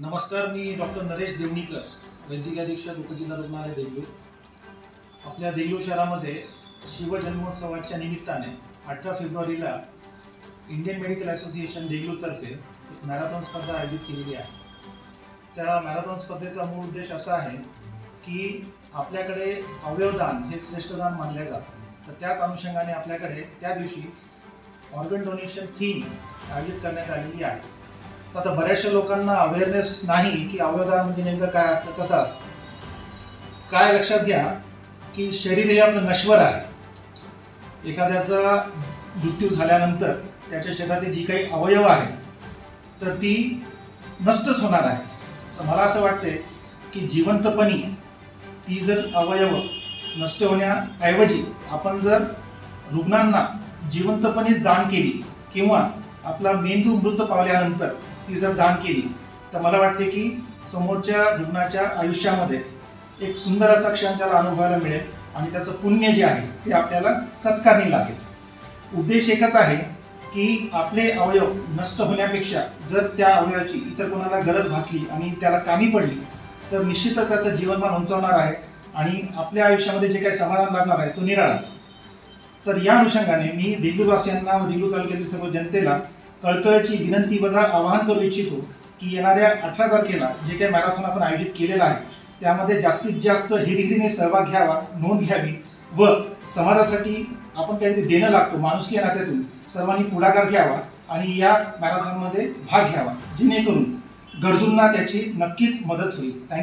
नमस्कार मी डॉक्टर नरेश देवणीकर वैद्यकीय अधीक्षक उपजिल्हा रुग्णालय देगलूर. आपल्या देगलूर शहरामध्ये शिवजन्मोत्सवाच्या निमित्ताने अठरा फेब्रुवारीला इंडियन मेडिकल असोसिएशन देगलूरतर्फे एक मॅरेथॉन स्पर्धा आयोजित केलेली आहे. त्या मॅरेथॉन स्पर्धेचा मूळ उद्देश असा आहे की आपल्याकडे अवयवदान हे श्रेष्ठदान मानले जातं. तर त्याच अनुषंगाने आपल्याकडे त्या दिवशी ऑर्गन डोनेशन थीम आयोजित करण्यात आलेली आहे. आता बऱ्याचशा लोकांना अवेअरनेस नाही की अवयवदान म्हणजे नेमकं काय असतं कसं असतं. काय लक्षात घ्या की शरीर हे आपलं नश्वर आहे. एखाद्याचा मृत्यू झाल्यानंतर त्याच्या शरीरातील जी काही अवयव आहेत तर ती नष्टच होणार आहेत. तर मला असं वाटते की जिवंतपणी ती जर अवयव नष्ट होण्याऐवजी आपण जर रुग्णांना जिवंतपणीच दान केली किंवा आपला मेंदू मृत पावल्यानंतर ती जर दान केली. तर मला वाटते की समोरच्या रुग्णाच्या आयुष्यामध्ये एक सुंदर असा क्षण त्याला अनुभवायला मिळेल आणि त्याचं पुण्य जे आहे ते आपल्याला सत्कारणी लागेल. उद्देश एकच आहे की आपले अवयव नष्ट होण्यापेक्षा जर त्या अवयवाची इतर कोणाला गरज भासली आणि त्याला कामी पडली तर निश्चितच त्याचं जीवनमान उंचावणार आहे आणि आपल्या आयुष्यामध्ये जे काही समाधान लागणार आहे तो निराळाच. तर या अनुषंगाने मी दिल्लीवासियांना व दिल्ली तालुक्यातील सर्व जनतेला कळकळीची विनंती वजा आवाहन करू इच्छितो की येणाऱ्या अठरा तारखेला जे काही मॅरेथॉन आपण आयोजित केलेलं आहे त्यामध्ये जास्तीत जास्त हिरिहिरीने सहभाग घ्यावा नोंद घ्यावी व समाजासाठी आपण काहीतरी देणं लागतो माणुसकी या नात्यातून सर्वांनी पुढाकार घ्यावा आणि या मॅरेथॉनमध्ये भाग घ्यावा जेणेकरून गरजूंना त्याची नक्कीच मदत होईल. थँक्यू